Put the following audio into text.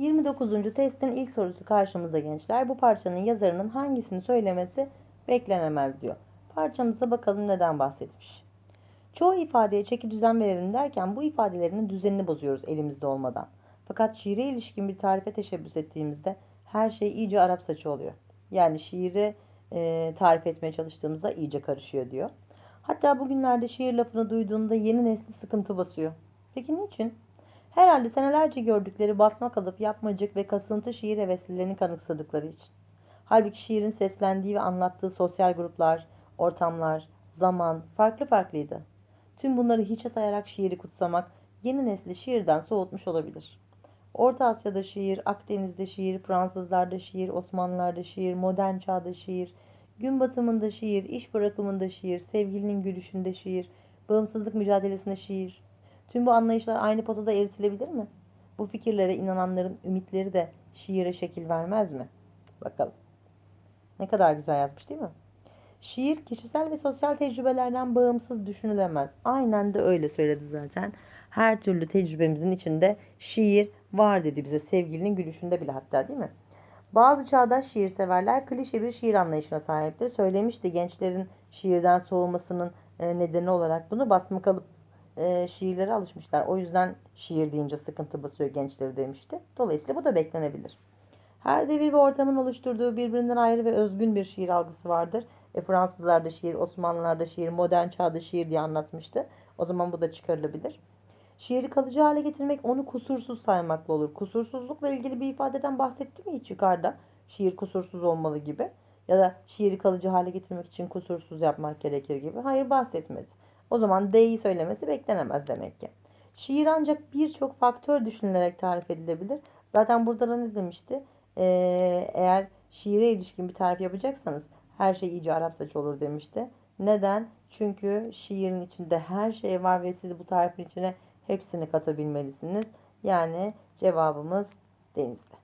29. testin ilk sorusu karşımızda gençler. Bu parçanın yazarının hangisini söylemesi beklenemez diyor. Parçamıza bakalım neden bahsetmiş. Çoğu ifadeye çeki düzen verelim derken bu ifadelerin düzenini bozuyoruz elimizde olmadan. Fakat şiire ilişkin bir tarife teşebbüs ettiğimizde her şey iyice Arap saçı oluyor. Yani şiiri e, tarif etmeye çalıştığımızda iyice karışıyor diyor. Hatta bugünlerde şiir lafını duyduğunda yeni nesli sıkıntı basıyor. Peki niçin? Herhalde senelerce gördükleri basma kalıp yapmacık ve kasıntı şiir heveslilerini kanıksadıkları için. Halbuki şiirin seslendiği ve anlattığı sosyal gruplar, ortamlar, zaman farklı farklıydı. Tüm bunları hiçe sayarak şiiri kutsamak yeni nesli şiirden soğutmuş olabilir. Orta Asya'da şiir, Akdeniz'de şiir, Fransızlarda şiir, Osmanlılarda şiir, modern çağda şiir, gün batımında şiir, iş bırakımında şiir, sevgilinin gülüşünde şiir, bağımsızlık mücadelesinde şiir. Tüm bu anlayışlar aynı potada eritilebilir mi? Bu fikirlere inananların ümitleri de şiire şekil vermez mi? Bakalım. Ne kadar güzel yazmış değil mi? Şiir kişisel ve sosyal tecrübelerden bağımsız düşünülemez. Aynen de öyle söyledi zaten. Her türlü tecrübemizin içinde şiir var dedi bize sevgilinin gülüşünde bile hatta değil mi? Bazı çağdaş şiir severler klişe bir şiir anlayışına sahiptir. Söylemişti gençlerin şiirden soğumasının e, nedeni olarak bunu basma kalıp e, şiirlere alışmışlar. O yüzden şiir deyince sıkıntı basıyor gençleri demişti. Dolayısıyla bu da beklenebilir. Her devir ve ortamın oluşturduğu birbirinden ayrı ve özgün bir şiir algısı vardır. E, Fransızlarda şiir, Osmanlılarda şiir, modern çağda şiir diye anlatmıştı. O zaman bu da çıkarılabilir. Şiiri kalıcı hale getirmek onu kusursuz saymakla olur. Kusursuzlukla ilgili bir ifadeden bahsetti mi hiç yukarıda? Şiir kusursuz olmalı gibi. Ya da şiiri kalıcı hale getirmek için kusursuz yapmak gerekir gibi. Hayır bahsetmedi. O zaman D'yi söylemesi beklenemez demek ki. Şiir ancak birçok faktör düşünülerek tarif edilebilir. Zaten burada da ne demişti? Ee, eğer şiire ilişkin bir tarif yapacaksanız her şey iyice Arap saçı olur demişti. Neden? Çünkü şiirin içinde her şey var ve siz bu tarifin içine hepsini katabilmelisiniz. Yani cevabımız denizli.